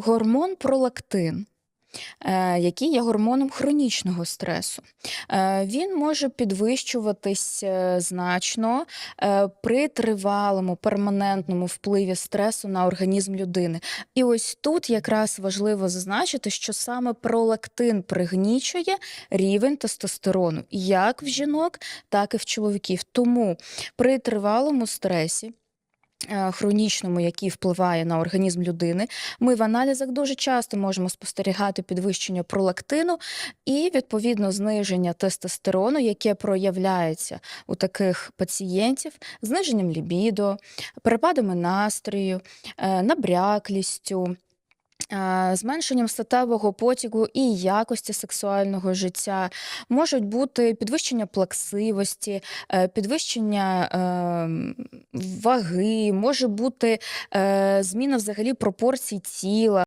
Гормон пролактин, е, який є гормоном хронічного стресу. Е, Він може підвищуватись е, значно при тривалому перманентному впливі стресу на організм людини. І ось тут якраз важливо зазначити, що саме пролактин пригнічує рівень тестостерону як в жінок, так і в чоловіків. Тому при тривалому стресі хронічному, який впливає на організм людини, ми в аналізах дуже часто можемо спостерігати підвищення пролактину і відповідно зниження тестостерону, яке проявляється у таких пацієнтів зниженням лібідо, перепадами настрою, е, набряклістю. е, Зменшенням статевого потягу і якості сексуального життя можуть бути підвищення плаксивості, е, підвищення ем, ваги, може бути е, зміна взагалі пропорцій тіла.